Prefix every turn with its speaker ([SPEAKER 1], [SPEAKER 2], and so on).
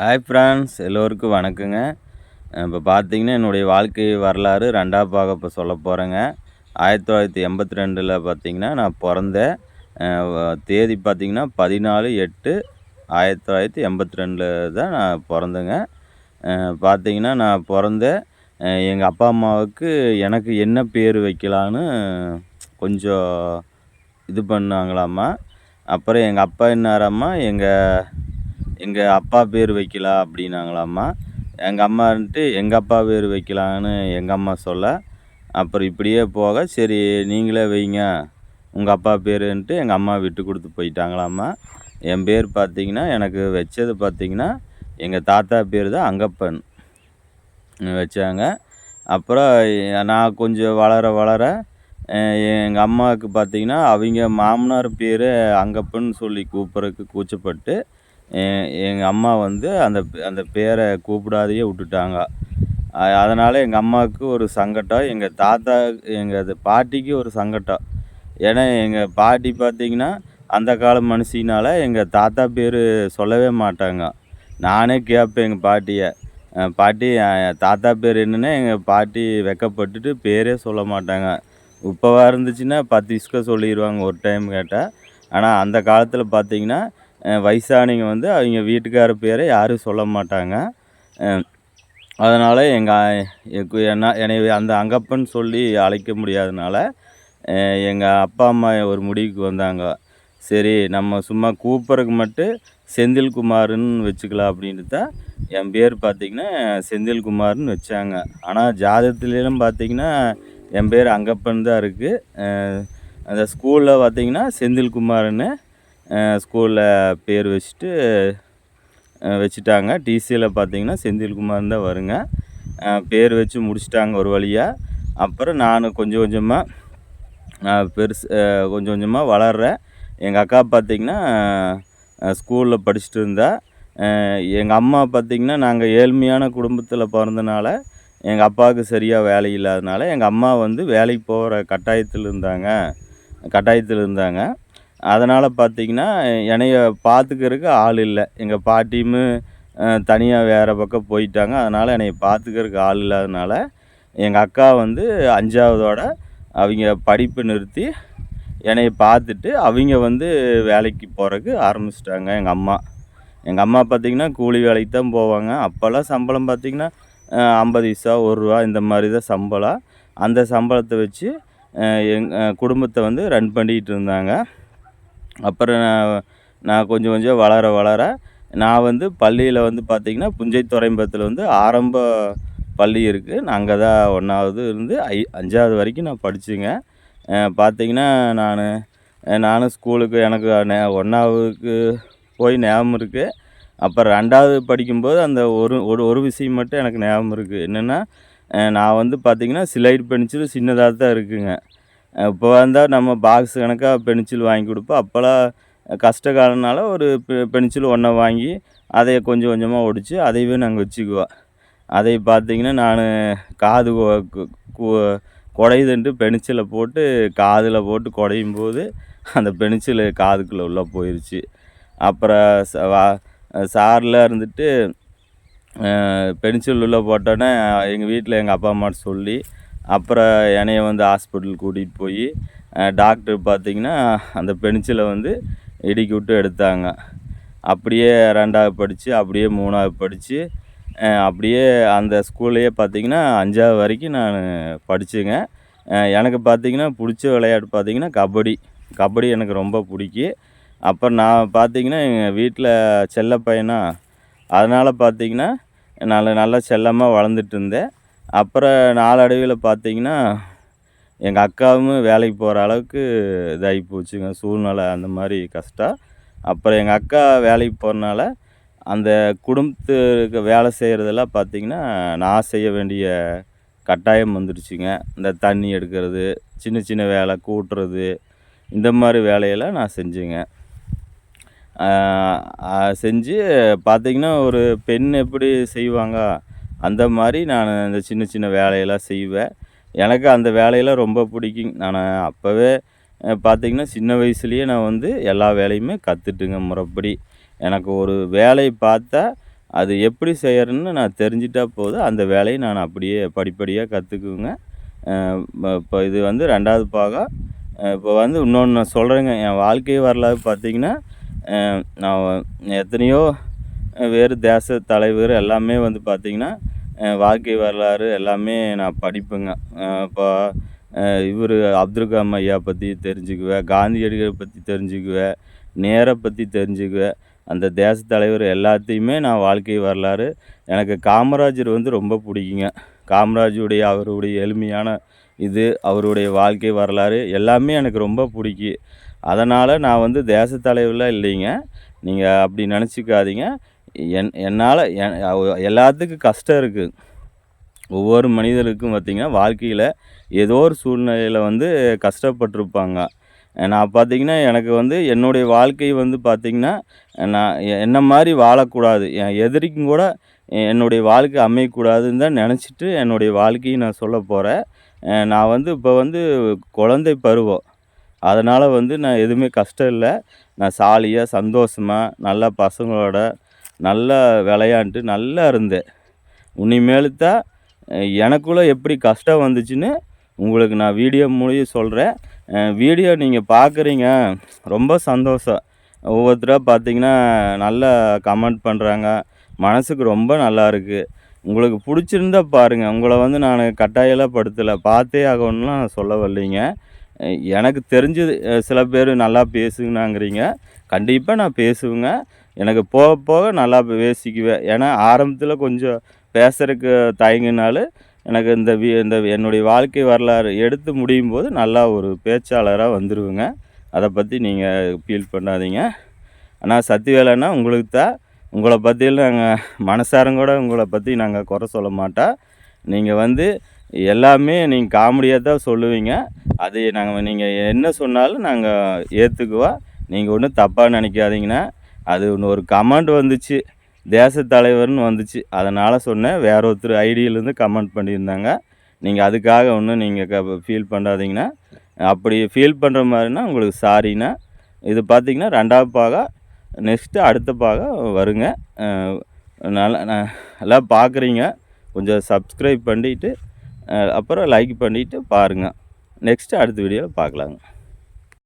[SPEAKER 1] Hi friends எல்லோருக்கும் வணக்கங்க. இப்போ பார்த்தீங்கன்னா என்னுடைய வாழ்க்கை வரலாறு ரெண்டாவது பாக இப்போ சொல்ல போகிறேங்க ஆயிரத்தி தொள்ளாயிரத்தி எண்பத்தி ரெண்டில் பார்த்தீங்கன்னா நான் பிறந்தேன். தேதி பார்த்தீங்கன்னா பதினாலு எட்டு ஆயிரத்தி தொள்ளாயிரத்தி எண்பத்தி ரெண்டில் தான் நான் பிறந்தேங்க. பார்த்திங்கன்னா நான் பிறந்தேன். எங்கள் அப்பா அம்மாவுக்கு எனக்கு என்ன பேர் வைக்கலான்னு கொஞ்சம் இது பண்ணாங்களாம்மா. அப்புறம் எங்கள் அப்பா என்னாராம்மா எங்கள் எங்கள் அப்பா பேர் வைக்கலாம் அப்படின்னாங்களாம்மா. எங்கள் அம்மா வந்துட்டு எங்கள் அப்பா பேர் வைக்கலான்னு எங்கள் அம்மா சொல்ல அப்புறம் இப்படியே போக சரி நீங்களே வைங்க உங்கள் அப்பா பேருன்ட்டு எங்கள் அம்மா விட்டு கொடுத்து போயிட்டாங்களாம்மா. என் பேர் பார்த்தீங்கன்னா எனக்கு வச்சது பார்த்தீங்கன்னா எங்கள் தாத்தா பேர் தான் அங்கப்பன். வச்சாங்க. அப்புறம் நான் கொஞ்சம் வளர வளர எங்கள் அம்மாவுக்கு பார்த்தீங்கன்னா அவங்க மாமனார் பேர் அங்கப்பன்னு சொல்லி கூப்பிட்றதுக்கு கூச்சப்பட்டு எங்கள் அம்மா வந்து அந்த அந்த பேரை கூப்பிடாதையே விட்டுட்டாங்க. அதனால் எங்கள் அம்மாவுக்கு ஒரு சங்கடம் எங்கள் தாத்தா எங்கள் அது பாட்டிக்கு ஒரு சங்கடம். ஏன்னா எங்கள் பாட்டி பார்த்திங்கன்னா அந்த கால மனுஷினால் எங்கள் தாத்தா பேர் சொல்லவே மாட்டாங்க. நானே கேட்பேன் எங்கள் பாட்டியை. பாட்டி தாத்தா பேர் என்னென்னா எங்கள் பாட்டி வெக்கப்பட்டுட்டு பேரே சொல்ல மாட்டாங்க. இப்போவா இருந்துச்சுன்னா பத்து இஸ்க சொல்லிடுவாங்க ஒரு டைம் கேட்டால் ஆனால் அந்த காலத்தில் பார்த்திங்கன்னா வயசானவங்க வந்து அவங்க வீட்டுக்கார பேரை யாரும் சொல்ல மாட்டாங்க. அதனால் எங்கள் என்ன என்னை அந்த அங்கப்பன் சொல்லி அழைக்க முடியாதனால எங்கள் அப்பா அம்மா ஒரு முடிவுக்கு வந்தாங்க. சரி நம்ம சும்மா கூப்பிட்றதுக்கு மட்டும் செந்தில்குமார்னு வச்சுக்கலாம் அப்படின்ட்டு தான் என் பேர் பார்த்திங்கன்னா செந்தில்குமார்னு வச்சாங்க. ஆனால் ஜாதகத்துலேயும் பார்த்திங்கன்னா என் பேர் அங்கப்பன் தான் இருக்குது அந்த ஸ்கூலில் பார்த்திங்கன்னா செந்தில்குமார்னு ஸ்கூலில் பேர் வச்சுட்டு வச்சுட்டாங்க. டிசியில் பார்த்தீங்கன்னா செந்தில்குமார் தான் வருங்க. பேர் வச்சு முடிச்சிட்டாங்க ஒரு வழியாக அப்புறம் நான் கொஞ்சம் கொஞ்சமாக நான் பெருசு கொஞ்சம் கொஞ்சமாக வளர்கிறேன் எங்கள் அக்கா பார்த்திங்கன்னா ஸ்கூலில் படிச்சுட்டு இருந்தா. எங்கள் அம்மா பார்த்திங்கன்னா நாங்கள் ஏழ்மையான குடும்பத்தில் பிறந்தனால எங்கள் அப்பாவுக்கு சரியாக வேலை இல்லாதனால எங்கள் அம்மா வந்து வேலைக்கு போகிற கட்டாயத்தில் இருந்தாங்க. கட்டாயத்தில் இருந்தாங்க. அதனால் பார்த்திங்கன்னா என்னைய பார்த்துக்கிறதுக்கு ஆள் இல்லை. எங்கள் பாட்டியும் தனியாக வேறு பக்கம் போயிட்டாங்க. அதனால் என்னைய பார்த்துக்கிறதுக்கு ஆள் இல்லாதனால் எங்கள் அக்கா வந்து அஞ்சாவதோட அவங்க படிப்பு நிறுத்தி என்னைய பார்த்துட்டு அவங்க வந்து வேலைக்கு போகிறதுக்கு ஆரம்பிச்சிட்டாங்க எங்கள் அம்மா. எங்கள் அம்மா பார்த்திங்கன்னா கூலி வேலைக்கு தான் போவாங்க. அப்போல்லாம் சம்பளம் பார்த்திங்கன்னா ஐம்பது பைசா ஒரு ரூபா இந்த மாதிரி தான் சம்பளம். அந்த சம்பளத்தை வச்சு எங் குடும்பத்தை வந்து ரன் பண்ணிகிட்டு இருந்தாங்க. அப்புறம் நான் நான் கொஞ்சம் கொஞ்சம் வளர வளர நான் வந்து பள்ளியில் வந்து பார்த்திங்கன்னா புஞ்சை துறைமுகத்தில் வந்து ஆரம்ப பள்ளி இருக்குது நான் அங்கே தான் ஒன்றாவது இருந்து ஐ அஞ்சாவது வரைக்கும் நான் படித்தேங்க பார்த்திங்கன்னா நான் நானும் ஸ்கூலுக்கு எனக்கு நே ஒன்றாவதுக்கு போய் ஞாபகம் இருக்குது அப்புறம் ரெண்டாவது படிக்கும்போது அந்த ஒரு ஒரு ஒரு விஷயம் மட்டும் எனக்கு ஞாபகம் இருக்குது என்னென்னா நான் வந்து பார்த்திங்கன்னா சிலைட் பென்சில் சின்னதாக தான் இருக்குங்க. இப்போ வந்தால் நம்ம பாக்ஸ் கணக்காக பென்சில் வாங்கி கொடுப்போம். அப்போல்லாம் கஷ்ட காலம்னால ஒரு பெ பென்சில் ஒன்றை வாங்கி அதை கொஞ்சம் கொஞ்சமாக ஒடிச்சு அதையவே நாங்கள் வச்சுக்குவோம். அதை பார்த்திங்கன்னா நான் காது குடையுதுன்ட்டு பென்சிலை போட்டு காதில் போட்டு குடையும் போது அந்த பென்சில் காதுக்குள்ளே உள்ளே போயிடுச்சு அப்புறம் சாரில் இருந்துட்டு பென்சில் உள்ளே போட்டோன்னே எங்கள் வீட்டில் எங்கள் அப்பா அம்மாட்ட சொல்லி அப்புறம் என்னைய வந்து ஹாஸ்பிட்டல் கூட்டிகிட்டு போய் டாக்டர் பார்த்திங்கன்னா அந்த பென்சிலை வந்து இடுக்கி விட்டு எடுத்தாங்க. அப்படியே ரெண்டாவது படித்து அப்படியே மூணாவது படித்து அப்படியே அந்த ஸ்கூல்லையே பார்த்திங்கன்னா அஞ்சாவது வரைக்கும் நான் படித்தேங்க எனக்கு பார்த்திங்கன்னா பிடிச்ச விளையாட்டு பார்த்திங்கன்னா கபடி. கபடி எனக்கு ரொம்ப பிடிக்கும் அப்புறம் நான் பார்த்திங்கன்னா எங்கள் வீட்டில் செல்ல பையனா அதனால் பார்த்திங்கன்னா நல்ல நல்லா செல்லமாக வளர்ந்துட்டு இருந்தேன். அப்புறம் நாளடைவில் பார்த்திங்கன்னா எங்கள் அக்காவும் வேலைக்கு போகிற அளவுக்கு இதாகி போச்சுங்க. சூழ்நிலை அந்த மாதிரி கஷ்டம். அப்புறம் எங்கள் அக்கா வேலைக்கு போகிறனால அந்த குடும்பத்துக்கு வேலை செய்கிறதெல்லாம் பார்த்திங்கன்னா நான் செய்ய வேண்டிய கட்டாயம் வந்துடுச்சுங்க இந்த தண்ணி எடுக்கிறது சின்ன சின்ன வேலை கூட்டுறது இந்த மாதிரி வேலையெல்லாம் நான் செஞ்சேங்க. செஞ்சு பார்த்திங்கன்னா ஒரு பெண் எப்படி செய்வாங்க அந்த மாதிரி நான் இந்த சின்ன சின்ன வேலையெல்லாம் செய்வேன். எனக்கு அந்த வேலையெல்லாம் ரொம்ப பிடிக்கும். நான் அப்போவே பார்த்திங்கன்னா சின்ன வயசுலேயே நான் வந்து எல்லா வேலையுமே கற்றுட்டுங்க முறைப்படி எனக்கு ஒரு வேலையை பார்த்தா அது எப்படி செய்யறேன்னு நான் தெரிஞ்சிட்டா போதும். அந்த வேலையை நான் அப்படியே படிப்படியாக கற்றுக்குவேங்க இப்போ இது வந்து ரெண்டாவது பாகம். இப்போ வந்து இன்னொன்று நான் சொல்கிறேங்க என் வாழ்க்கை வரலாறு பார்த்திங்கன்னா நான் எத்தனையோ வேறு தேச தலைவர் எல்லாமே வந்து பார்த்திங்கன்னா வாழ்க்கை வரலாறு எல்லாமே நான் படிப்பேங்க. இப்போ இவர் அப்துல் கலாம் ஐயா பற்றி தெரிஞ்சுக்குவேன் காந்தியடிகளை பற்றி தெரிஞ்சுக்குவேன் நேரை பற்றி தெரிஞ்சுக்குவேன் அந்த தேச தலைவர் எல்லாத்தையுமே நான் வாழ்க்கை வரலாறு. எனக்கு காமராஜர் வந்து ரொம்ப பிடிக்குங்க. காமராஜருடைய அவருடைய எளிமையான இது அவருடைய வாழ்க்கை வரலாறு எல்லாமே எனக்கு ரொம்ப பிடிக்கும் அதனால் நான் வந்து தேச தலைவர்லாம் இல்லைங்க. நீங்கள் அப்படி நினச்சிக்காதீங்க. என் என்னால் என் எல்லாத்துக்கும் கஷ்டம் இருக்குது ஒவ்வொரு மனிதருக்கும் பார்த்திங்கன்னா வாழ்க்கையில் ஏதோ ஒரு சூழ்நிலையில் வந்து கஷ்டப்பட்டிருப்பாங்க. நான் பார்த்திங்கன்னா எனக்கு வந்து என்னுடைய வாழ்க்கை வந்து பார்த்திங்கன்னா நான் என்ன மாதிரி வாழக்கூடாது. என் எதிரிக்கும் கூட என்னுடைய வாழ்க்கை அமையக்கூடாதுன்னு தான் நினச்சிட்டு என்னுடைய வாழ்க்கையை நான் சொல்ல போகிறேன் நான் வந்து இப்போ வந்து குழந்தை பருவம். அதனால் வந்து நான் எதுவுமே கஷ்டம் இல்லை. நான் சாலியாக சந்தோஷமாக நல்லா பசங்களோட நல்லா விளையாண்டு நல்லா இருந்தேன். உன்னை தான் எனக்குள்ளே எப்படி கஷ்டம் வந்துச்சுன்னு உங்களுக்கு நான் வீடியோ மூலியம் சொல்கிறேன் வீடியோ நீங்கள் பார்க்குறீங்க ரொம்ப சந்தோஷம். ஒவ்வொருத்தராக பார்த்தீங்கன்னா நல்லா கமெண்ட் பண்ணுறாங்க மனசுக்கு ரொம்ப நல்லா இருக்குது உங்களுக்கு பிடிச்சிருந்தா பாருங்கள் உங்களை வந்து நான் கட்டாயெல்லாம் படுத்தலை. பார்த்தே ஆகணும்லாம் நான் சொல்ல வரலைங்க. எனக்கு தெரிஞ்சது சில பேர் நல்லா பேசுனாங்கிறீங்க. கண்டிப்பாக நான் பேசுவேங்க. எனக்கு போக போக நல்லா பேசிக்குவேன் ஏன்னா ஆரம்பத்தில் கொஞ்சம் பேசுறதுக்கு தயங்கினாலும் எனக்கு இந்த வி இந்த என்னுடைய வாழ்க்கை வரலாறு எடுத்து முடியும் போது நல்லா ஒரு பேச்சாளராக வந்துடுவேங்க அதை பற்றி நீங்கள் ஃபீல் பண்ணாதீங்க. ஆனால் சத்திவேலைன்னா உங்களுக்கு தான் உங்களை பற்றியெல்லாம் நாங்கள் மனசாரங்கூட உங்களை பற்றி நாங்கள் குறை சொல்ல மாட்டோம் நீங்கள் வந்து எல்லாமே நீங்கள் காமெடியாக தான் சொல்லுவீங்க. அது நாங்கள் நீங்கள் என்ன சொன்னாலும் நாங்கள் ஏற்றுக்குவோம் நீங்கள் ஒன்றும் தப்பாக நினைக்காதீங்கன்னா அது ஒன்று ஒரு கமெண்ட் வந்துச்சு. தேச தலைவர்னு வந்துச்சு. அதனால் சொன்னேன். வேற ஒருத்தர் ஐடியிலேருந்து கமெண்ட் பண்ணியிருந்தாங்க. நீங்கள் அதுக்காக ஒன்றும் நீங்கள் க ஃபீல் பண்ணாதீங்கண்ணா அப்படி ஃபீல் பண்ணுற மாதிரினா உங்களுக்கு சாரிண்ணா இது பார்த்தீங்கன்னா ரெண்டாவது பாகம் நெக்ஸ்ட்டு அடுத்த பாகம் வருங்க. அஹ் நல்லா நான் பார்க்குறீங்க கொஞ்சம் சப்ஸ்கிரைப் பண்ணிவிட்டு அப்புறம் லைக் பண்ணிவிட்டு பாருங்கள் நெக்ஸ்ட்டு அடுத்த வீடியோவில் பார்க்கலாங்க